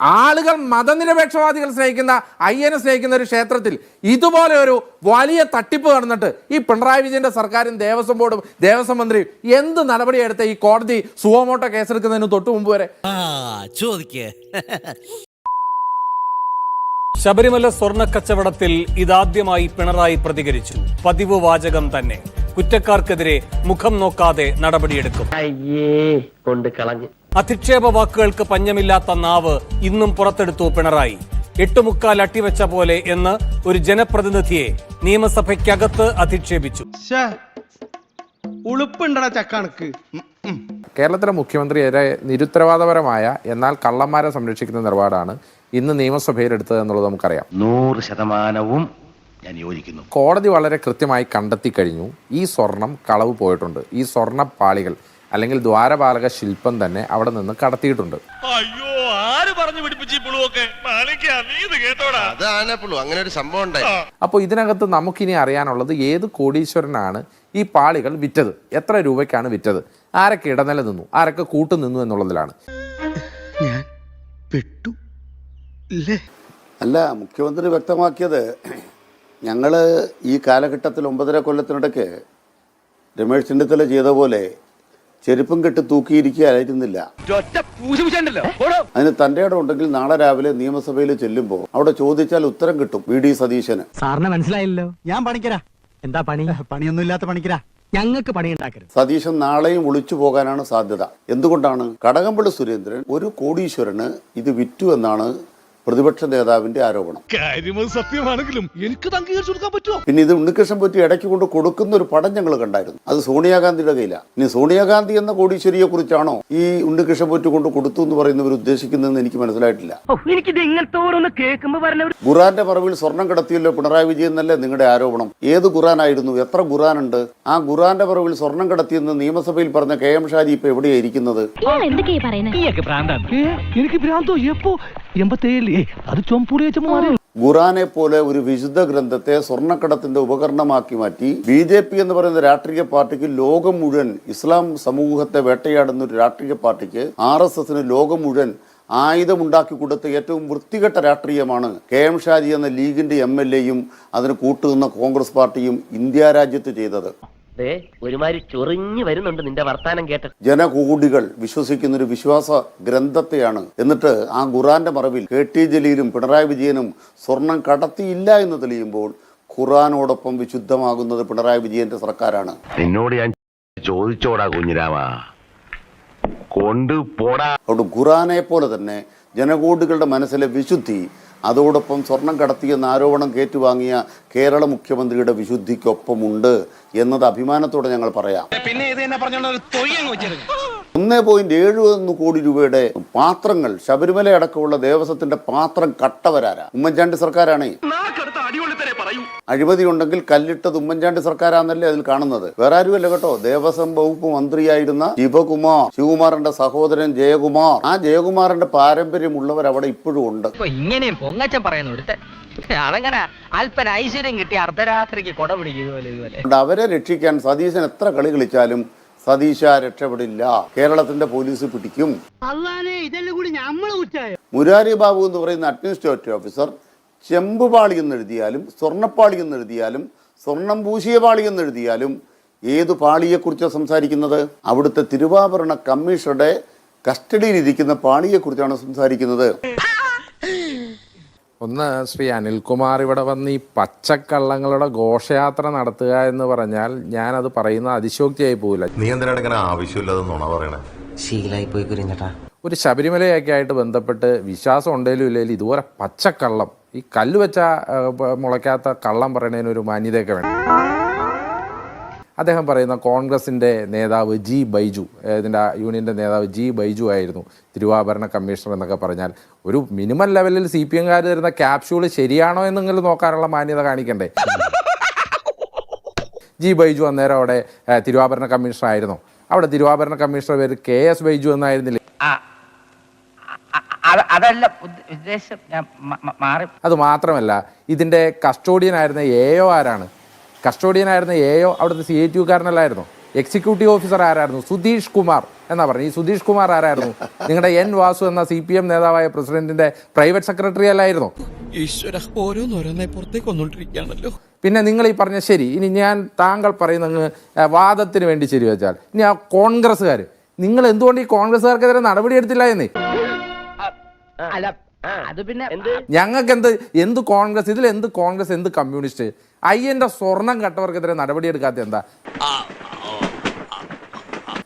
ആളുകൾ മതനിരപേക്ഷവാദികൾ സ്നേഹിക്കുന്ന അയ്യനെ സ്നേഹിക്കുന്ന ഒരു ക്ഷേത്രത്തിൽ ഇതുപോലെ ഒരു വലിയ തട്ടിപ്പ് നടന്നിട്ട് ഈ പിണറായി വിജയന്റെ സർക്കാരും ദേവസ്വം ബോർഡും ദേവസ്വം മന്ത്രിയും എന്ത് നടപടിയെടുത്ത ഈ കോടതി സുവമോട്ടോ കേസെടുക്കുന്നതിന് തൊട്ടു മുമ്പ് വരെ? ആ ചോദിക്കേ. ശബരിമല സ്വർണ കച്ചവടത്തിൽ ഇതാദ്യമായി പിണറായി പ്രതികരിച്ചു. പതിവ് വാചകം തന്നെ. കുറ്റക്കാർക്കെതിരെ മുഖം നോക്കാതെ നടപടിയെടുക്കും. അയ്യേ കൊണ്ട് കളഞ്ഞ്. അധിക്ഷേപ വാക്കുകൾക്ക് പഞ്ഞമില്ലാത്ത നാവ് ഇന്നും പുറത്തെടുത്തു പിണറായി. എട്ടുമുക്കാൽ അട്ടിവെച്ച പോലെ എന്ന് ഒരു ജനപ്രതിനിധിയെ നിയമസഭയ്ക്കകത്ത് അധിക്ഷേപിച്ചു. ഉളുപ്പുണ്ടടാ ചക്കണക്ക്. കേരളത്തിലെ മുഖ്യമന്ത്രിയെതിരെ നിരുത്തരവാദപരമായ എന്നാൽ കള്ളന്മാരെ സംരക്ഷിക്കുന്ന നിലപാടാണ് ഇന്ന് നിയമസഭയിൽ എടുത്തത് എന്നുള്ളത് നമുക്കറിയാം. നൂറ് ശതമാനവും ഞാൻ യോജിക്കുന്നു. കോടതി വളരെ കൃത്യമായി കണ്ടെത്തി കഴിഞ്ഞു. ഈ സ്വർണം കളവ് പോയിട്ടുണ്ട്. ഈ സ്വർണ പാളികൾ അല്ലെങ്കിൽ ദ്വാരപാലക ശില്പം തന്നെ അവിടെ നിന്ന് കടത്തിയിട്ടുണ്ട്. അയ്യോ ആര് പറഞ്ഞു പിടിപ്പിച്ചീ പുളുവൊക്കെ? മാണിക്ക നീ ഇത് കേട്ടോടാ. അതാനപ്പുള്ളൂ അങ്ങനെ ഒരു സംഭവം അപ്പോൾ ഇതിനകത്ത് നമുക്കിനി അറിയാനുള്ളത് ഏത് കോടീശ്വരനാണ് ഈ പാളികൾ വിറ്റത്? എത്ര രൂപയ്ക്കാണ് വിറ്റത്? ആരൊക്കെ ഇടനില നിന്നു? ആരൊക്കെ കൂട്ടു നിന്നു എന്നുള്ളതിലാണ്. ഞാൻ പെട്ടു അല്ല മുഖ്യമന്ത്രി വ്യക്തമാക്കിയത് ഞങ്ങൾ ഈ കാലഘട്ടത്തിൽ ഒമ്പതര കൊല്ലത്തിനിടയ്ക്ക് രമേശ് ചെന്നിത്തല ചെയ്ത പോലെ ചെരുപ്പും കെട്ട് തൂക്കിയിരിക്കുകയായിരുന്നില്ല അതിന് തന്റെ ഇടം ഉണ്ടെങ്കിൽ നാളെ രാവിലെ നിയമസഭയിൽ ചെല്ലുമ്പോൾ അവിടെ ചോദിച്ചാൽ ഉത്തരം കിട്ടും വി ഡി സതീശന്. സാറിന് മനസ്സിലായില്ലോ ഞാൻ പണിക്കരാ. എന്താ പണി? പണിയൊന്നും ഇല്ലാത്ത പണിക്കരാ. ഞങ്ങൾക്ക് പണി ഉണ്ടാക്കരുത് സതീശൻ നാളെയും ഒളിച്ചു പോകാനാണ് സാധ്യത. എന്തുകൊണ്ടാണ്? കടകംപള്ളി സുരേന്ദ്രൻ ഒരു കോടീശ്വരന് ഇത് വിറ്റു എന്നാണ് പ്രതിപക്ഷ നേതാവിന്റെ ആരോപണം. സത്യമാണെങ്കിലും എനിക്ക് അംഗീകരിച്ചു കൊടുക്കാൻ പറ്റുമോ? പിന്നെ ഇത് ഉണ്ണികൃഷ്ണൻ പറ്റി ഇടയ്ക്ക് കൊണ്ട് കൊടുക്കുന്ന ഒരു പടം ഞങ്ങൾ കണ്ടായിരുന്നു. അത് സോണിയാഗാന്ധിയുടെ കയ്യിലാണ് ഇനി സോണിയാഗാന്ധി എന്ന കോടീശ്വരിയെ കുറിച്ചാണോ ഈ ഉണ്ണികൃഷ്ണൻ പറ്റി കൊണ്ട് കൊടുത്തു എന്ന് പറയുന്നവർ ഉദ്ദേശിക്കുന്നതെന്ന് എനിക്ക് മനസ്സിലായിട്ടില്ല. ഖുറാന്റെ പറവിൽ സ്വർണം കടത്തിയല്ലോ പിണറായി വിജയൻ എന്നല്ലേ നിങ്ങളുടെ ആരോപണം? ഏത് ഖുറാനായിരുന്നു? എത്ര ഖുറാനുണ്ട്? ആ ഖുറാന്റെ പറവിൽ സ്വർണം കടത്തിയെന്ന് നിയമസഭയിൽ പറഞ്ഞ കെ എം ഷാജി ഇപ്പൊ എവിടെയായിരിക്കുന്നത് എനിക്ക് ഭ്രാന്തോ? എപ്പോ? എൺപത്തേഴിൽ അത് ചൊമ്പൂടി ഖുറാനെ പോലെ ഒരു വിശുദ്ധ ഗ്രന്ഥത്തെ സ്വർണക്കടത്തിന്റെ ഉപകരണമാക്കി മാറ്റി ബി ജെ പി എന്ന് പറയുന്ന രാഷ്ട്രീയ പാർട്ടിക്ക് ലോകം മുഴുവൻ ഇസ്ലാം സമൂഹത്തെ വേട്ടയാടുന്ന ഒരു രാഷ്ട്രീയ പാർട്ടിക്ക് ആർ എസ് എസിന് ലോകം മുഴുവൻ ആയുധമുണ്ടാക്കി കൊടുത്ത ഏറ്റവും വൃത്തികെട്ട രാഷ്ട്രീയമാണ് കെ എം ഷാജി എന്ന ലീഗിന്റെ എം എൽ എയും അതിന് കൂട്ടുനിന്ന കോൺഗ്രസ് പാർട്ടിയും ഇന്ത്യ രാജ്യത്ത് ചെയ്തത്. ദേ ഒരുമാതിരി ചൊറിഞ്ഞു വരുന്നുണ്ട് നിന്റെ വർത്താനം കേട്ട്. ജനകൂടികൾ വിശ്വസിക്കുന്ന ഒരു വിശ്വാസ ഗ്രന്ഥത്തെയാണ്. എന്നിട്ട് ആ ഖുറാന്റെ മറവിൽ കെ ടി ജലീലും പിണറായി വിജയനും സ്വർണം കടത്തിയില്ല എന്ന് തെളിയുമ്പോൾ ഖുറാനോടൊപ്പം വിശുദ്ധമാകുന്നത് പിണറായി വിജയന്റെ സർക്കാരാണ്. നിന്നോട് ഞാൻ ചോദിച്ചോടാ കുഞ്ഞിരാമ. കൊണ്ട് പോടാ അതുകൊണ്ട് ഖുറാനെ പോലെ തന്നെ ജനകൂടുകളുടെ മനസ്സിലെ വിശുദ്ധി അതോടൊപ്പം സ്വർണം കടത്തിയെന്ന ആരോപണം കേറ്റുവാങ്ങിയ കേരള മുഖ്യമന്ത്രിയുടെ വിശുദ്ധിക്കൊപ്പമുണ്ട് എന്നത് അഭിമാനത്തോടെ ഞങ്ങൾ പറയാം. പിന്നെ ഇത് തന്നെ പറഞ്ഞോണ്ട് തൊയ്യങ്ങ് വെച്ചിരുന്നു ഒന്നേ പോയിന്റ് ഏഴ് ഒന്ന് കോടി രൂപയുടെ പാത്രങ്ങൾ ശബരിമല അടക്കമുള്ള ദേവസ്വത്തിന്റെ പാത്രം കട്ടവരാരാ? ഉമ്മൻചാണ്ടി സർക്കാരാണേ. അഴിമതി ഉണ്ടെങ്കിൽ കല്ലിട്ടത് ഉമ്മൻചാണ്ടി സർക്കാരാന്നല്ലേ അതിൽ കാണുന്നത്. വേറെ ആരുമല്ല കേട്ടോ. ദേവസ്വം വകുപ്പ് മന്ത്രിയായിരുന്ന ശിവകുമാർ ശിവകുമാറിന്റെ സഹോദരൻ ജയകുമാർ. ആ ജയകുമാറിന്റെ പാരമ്പര്യമുള്ളവർ അവിടെ ഇപ്പോഴും ഉണ്ട്. ഇങ്ങനെയും പൊങ്ങച്ചൻ പറയുന്നു അതങ്ങനെ അല്പന ഐശ്വര്യം കിട്ടി അർദ്ധരാത്രിക്ക് കൊട പിടിക്കും ഇതുപോലെ. ഇതുപോലെ അവരെ രക്ഷിക്കാൻ സതീശൻ എത്ര കളി കളിച്ചാലും സതീശ രക്ഷപ്പെടില്ല. കേരളത്തിന്റെ പോലീസ് പിടിക്കും. മുരാരി ബാബു എന്ന് പറയുന്ന അഡ്മിനിസ്ട്രേറ്റീവ് ഓഫീസർ ചെമ്പുപാളി എന്ന് എഴുതിയാലും സ്വർണപ്പാളി എന്ന് എഴുതിയാലും സ്വർണം പൂശിയ പാളി എന്ന് എഴുതിയാലും ഏത് പാളിയെക്കുറിച്ചാണ് സംസാരിക്കുന്നത്? അവിടുത്തെ തിരുവാഭരണ കമ്മീഷണറുടെ കസ്റ്റഡിയിലിരിക്കുന്ന പാളിയെക്കുറിച്ചാണ് സംസാരിക്കുന്നത്. ഒന്ന് ശ്രീ അനിൽകുമാർ ഇവിടെ വന്ന് ഈ പച്ചക്കള്ളങ്ങളുടെ ഘോഷയാത്ര നടത്തുക എന്ന് പറഞ്ഞാൽ ഞാനത് പറയുന്ന അതിശോക്തിയായി പോകില്ല നീ എന്തിനാണ് ഇങ്ങനെ ആവശ്യമില്ലാതെ നുണ പറയണേ? ശീലായി പോയി കുരിഞ്ഞട്ടാ ഒരു ശബരിമലയൊക്കെ ആയിട്ട് ബന്ധപ്പെട്ട് വിശ്വാസം ഉണ്ടെങ്കിലും ഇല്ലെങ്കിലും ഇതുപോലെ പച്ചക്കള്ളം ഈ കല്ല് വെച്ച മുളയ്ക്കാത്ത കള്ളം പറയണതിന് ഒരു മാന്യതയൊക്കെ വേണം. അദ്ദേഹം പറയുന്ന കോൺഗ്രസിന്റെ നേതാവ് ജി ബൈജു ഇതിന്റെ യൂണിയന്റെ നേതാവ് ജി ബൈജു ആയിരുന്നു തിരുവാഭരണ കമ്മീഷണർ എന്നൊക്കെ പറഞ്ഞാൽ. ഒരു മിനിമം ലെവലിൽ സി പി എംകാർ തരുന്ന ക്യാപ്സ്യൂൾ ശരിയാണോ എന്നെങ്കിലും നോക്കാനുള്ള മാന്യത കാണിക്കണ്ടേ? ജി ബൈജു അന്നേരം അവിടെ തിരുവാഭരണ കമ്മീഷണർ ആയിരുന്നു അവിടെ തിരുവാഭരണ കമ്മീഷണർ പേര് കെ എസ് ബൈജു എന്നായിരുന്നില്ലേ? അതല്ല ഉദ്ദേശം ഞാൻ മാറി. അത് മാത്രമല്ല ഇതിന്റെ കസ്റ്റോഡിയൻ ആയിരുന്ന എ ഒ ആരാണ്? കസ്റ്റോഡിയൻ ആയിരുന്ന എ ഒ അവിടുത്തെ സി ഐ ടി യുക്കാരനല്ലായിരുന്നു എക്സിക്യൂട്ടീവ് ഓഫീസർ ആരായിരുന്നു? സുധീഷ് കുമാർ എന്നാ പറഞ്ഞു. ഈ സുധീഷ് കുമാർ ആരായിരുന്നു? നിങ്ങളുടെ എൻ വാസു എന്ന സി പി എം നേതാവായ പ്രസിഡന്റിന്റെ പ്രൈവറ്റ് സെക്രട്ടറി അല്ലായിരുന്നു? ഈശ്വര ഓരോന്നോരോന്നെ പുറത്തേക്ക് വന്നോണ്ടിരിക്കുകയാണല്ലോ. പിന്നെ നിങ്ങൾ ഈ പറഞ്ഞ ശരി ഇനി ഞാൻ താങ്കൾ പറയുന്ന വാദത്തിന് വേണ്ടി ശരി വെച്ചാൽ. ഇനി ആ കോൺഗ്രസ്സുകാർ നിങ്ങൾ എന്തുകൊണ്ട് ഈ കോൺഗ്രസ്സുകാർക്കെതിരെ നടപടിയെടുത്തില്ല എന്നേ? അല്ല അത് പിന്നെ ഞങ്ങൾക്ക് എന്ത് എന്ത് കോൺഗ്രസ് ഇതിൽ എന്ത് കോൺഗ്രസ് എന്ത് കമ്മ്യൂണിസ്റ്റ്? അയ്യന്റെ സ്വർണം കട്ടവർക്കെതിരെ നടപടിയെടുക്കാത്ത എന്താ?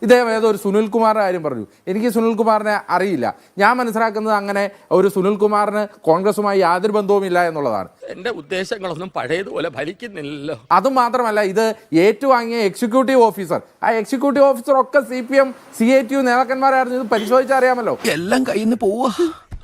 ഇദ്ദേഹം ഏതോ ഒരു സുനിൽ കുമാറിന്റെ കാര്യം പറഞ്ഞു. എനിക്ക് സുനിൽകുമാറിനെ അറിയില്ല. ഞാൻ മനസ്സിലാക്കുന്നത് അങ്ങനെ ഒരു സുനിൽ കുമാറിന് കോൺഗ്രസുമായി യാതൊരു ബന്ധവുമില്ല എന്നുള്ളതാണ്. എന്റെ ഉദ്ദേശങ്ങളൊന്നും പഴയതുപോലെ ഫലിക്കുന്നില്ലല്ലോ അതും മാത്രമല്ല ഇത് ഏറ്റുവാങ്ങിയ എക്സിക്യൂട്ടീവ് ഓഫീസർ ആ എക്സിക്യൂട്ടീവ് ഓഫീസർ ഒക്കെ C P M C A T U നേതാക്കന്മാരായിരുന്നു. ഇത് പരിശോധിച്ചറിയാമല്ലോ. എല്ലാം കയ്യിൽ നിന്ന് പോവാ.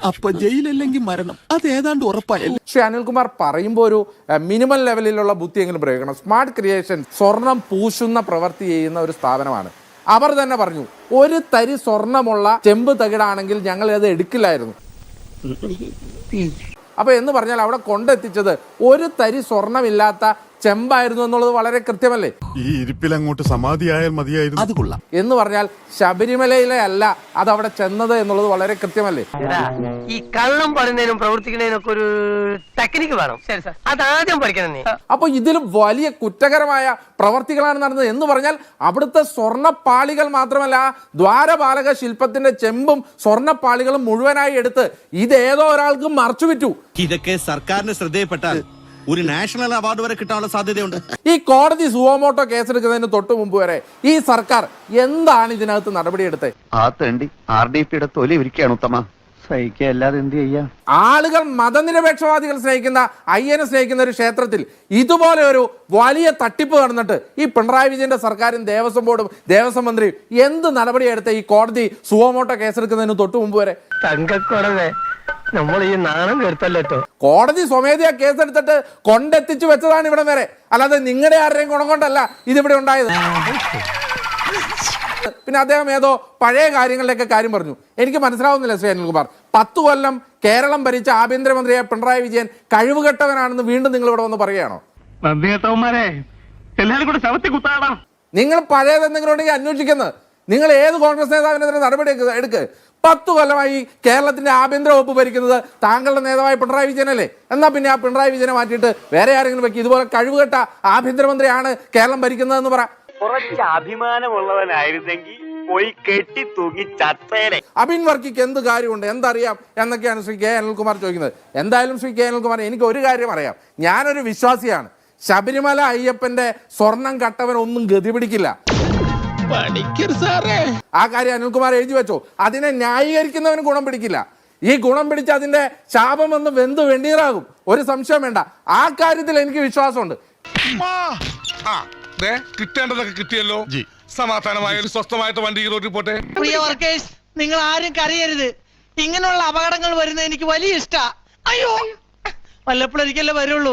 അപ്പൊ ജയിലല്ലെങ്കിൽ മരണം. അത് ഏതാണ്ട് ഉറപ്പായല്ലോ പക്ഷേ അനിൽകുമാർ പറയുമ്പോൾ ഒരു മിനിമം ലെവലിലുള്ള ബുദ്ധിയെങ്കിലും പ്രയോഗിക്കണം. സ്മാർട്ട് ക്രിയേഷൻ സ്വർണം പൂശുന്ന പ്രവൃത്തി ചെയ്യുന്ന ഒരു സ്ഥാപനമാണ്. അവർ തന്നെ പറഞ്ഞു ഒരു തരി സ്വർണമുള്ള ചെമ്പ് തകിടാണെങ്കിൽ ഞങ്ങൾ അത് എടുക്കില്ലായിരുന്നു. അപ്പൊ എന്ന് പറഞ്ഞാൽ അവിടെ കൊണ്ടെത്തിച്ചത് ഒരു തരി സ്വർണമില്ലാത്ത ചെമ്പായിരുന്നു എന്നുള്ളത് വളരെ കൃത്യമല്ലേ? ഈ ഇരിപ്പിൽ അങ്ങോട്ട് സമാധിയായാൽ മതിയായിരുന്നു. അത് കൊള്ളാം. എന്ന് പറഞ്ഞാൽ ശബരിമലയിലെ അല്ല അത് അവിടെ ചെന്നത് എന്നുള്ളത് വളരെ കൃത്യമല്ലേ? ഈ കള്ളം പറയുന്നതിനും പ്രവർത്തിക്കുന്നതിനും ഒക്കെ ഒരു ടെക്നിക്ക് വേണം. ശരി സാർ. അതാദ്യം പഠിക്കണം അപ്പൊ അപ്പോൾ ഇതിലും വലിയ കുറ്റകരമായ പ്രവർത്തികളാണ് നടന്നത് എന്ന് പറഞ്ഞാൽ അവിടുത്തെ സ്വർണപ്പാളികൾ മാത്രമല്ല ദ്വാരപാലക ശില്പത്തിന്റെ ചെമ്പും സ്വർണപ്പാളികളും മുഴുവനായി എടുത്ത് ഇതേതോ ഒരാൾക്ക് മറച്ചു വിറ്റു. ഇതൊക്കെ സർക്കാരിന് ശ്രദ്ധയിൽപ്പെട്ടാൽ ഒരു നാഷണൽ അവാർഡ് വരെ കിട്ടാനുള്ള സാധ്യതയുണ്ട്. ഈ കോടതി സുവോമോട്ടോ കേസെടുക്കുന്നതിന് തൊട്ടു മുമ്പ് വരെ ഈ സർക്കാർ എന്താണ് ഇതിനകത്ത് നടപടിയെടുത്തത്? ആ തേണ്ടി ആർ ഡി പിയുടെ തൊലി ഇരിക്കുകയാണ് ഉത്തമ. സഹിക്കല്ലാതെ എന്ത് ചെയ്യാം? ആളുകൾ മതനിരപേക്ഷവാദികൾ സ്നേഹിക്കുന്ന അയ്യനെ സ്നേഹിക്കുന്ന ഒരു ക്ഷേത്രത്തിൽ ഇതുപോലെ ഒരു വലിയ തട്ടിപ്പ് നടന്നിട്ട് ഈ പിണറായി വിജയന്റെ സർക്കാരും ദേവസ്വം ബോർഡും ദേവസ്വം മന്ത്രിയും എന്ത് നടപടിയെടുത്ത ഈ കോടതി സുവോമോട്ടോ കേസെടുക്കുന്നതിന് തൊട്ടു മുമ്പ് വരെ? തങ്കക്കുറവേ നമ്മൾ ഈ നാണം കെടുത്തല്ലോ കോടതി സ്വമേധയാ കേസെടുത്തിട്ട് കൊണ്ടെത്തിച്ചു വെച്ചതാണ് ഇവിടെ വരെ. അല്ലാതെ നിങ്ങളുടെ ആരുടെയും ഗുണം കൊണ്ടല്ല ഇതിവിടെ ഉണ്ടായത്. പിന്നെ അദ്ദേഹം ഏതോ പഴയ കാര്യങ്ങളിലൊക്കെ കാര്യം പറഞ്ഞു. എനിക്ക് മനസ്സിലാവുന്നില്ല ശ്രീ അനിൽകുമാർ. പത്തു കൊല്ലം കേരളം ഭരിച്ച ആഭ്യന്തരമന്ത്രിയായ പിണറായി വിജയൻ കഴിവുകെട്ടവനാണെന്ന് വീണ്ടും നിങ്ങൾ ഇവിടെ വന്ന് പറയുകയാണോ? നിങ്ങൾ പഴയതെന്തെങ്കിലും ഉണ്ടെങ്കിൽ അന്വേഷിക്കുന്നത് നിങ്ങൾ ഏത് കോൺഗ്രസ് നേതാവിനെതിരെ നടപടി എടുക്കുക എടുക്ക്? പത്തു കൊല്ലമായി കേരളത്തിന്റെ ആഭ്യന്തര വകുപ്പ് ഭരിക്കുന്നത് താങ്കളുടെ നേതാവായ പിണറായി വിജയനല്ലേ എന്നാൽ പിന്നെ ആ പിണറായി വിജയനെ മാറ്റിയിട്ട് വേറെ ആരെങ്കിലും വെക്കി. ഇതുപോലെ കഴിവുകെട്ട ആഭ്യന്തരമന്ത്രിയാണ് കേരളം ഭരിക്കുന്നതെന്ന് പറ. കുറച്ച് അഭിമാനമുള്ളവനായിരുന്നെങ്കിൽ പോയി കെട്ടി തൂങ്ങി ചത്തേനെ. അബിൻ വർക്കിക്ക് എന്ത് കാര്യമുണ്ട്? എന്തറിയാം? എന്നൊക്കെയാണ് ശ്രീ കെ. അനിൽകുമാർ ചോദിക്കുന്നത്. എന്തായാലും ശ്രീ കെ. അനിൽകുമാർ എനിക്ക് ഒരു കാര്യം അറിയാം. ഞാനൊരു വിശ്വാസിയാണ്. ശബരിമല അയ്യപ്പന്റെ സ്വർണം കട്ടവൻ ഒന്നും ഗതി പിടിക്കില്ല. ആ കാര്യം അനിൽകുമാർ എഴുതി വെച്ചോ. അതിനെ ന്യായീകരിക്കുന്നവന് ഗുണം പിടിക്കില്ല. ഈ ഗുണം പിടിച്ച് അതിന്റെ ശാപം ഒന്ന് വെന്തു വെണ്ണീറാകും. ഒരു സംശയം വേണ്ട. ആ കാര്യത്തിൽ എനിക്ക് വിശ്വാസമുണ്ട്. കിട്ടേണ്ടതൊക്കെ കിട്ടിയല്ലോ. സമാധാനമായ ഒരു സ്വസ്ഥമായിട്ട് വണ്ടി റോഡിൽ പോട്ടെ. പ്രിയ വർക്കേഴ്സ് നിങ്ങൾ ആരും കരയരുത്. ഇങ്ങനെയുള്ള അപകടങ്ങൾ വരുന്നത് എനിക്ക് വലിയ ഇഷ്ടാ. അയ്യോ. വല്ലപ്പോഴൊരിക്കലേ വരുള്ളൂ.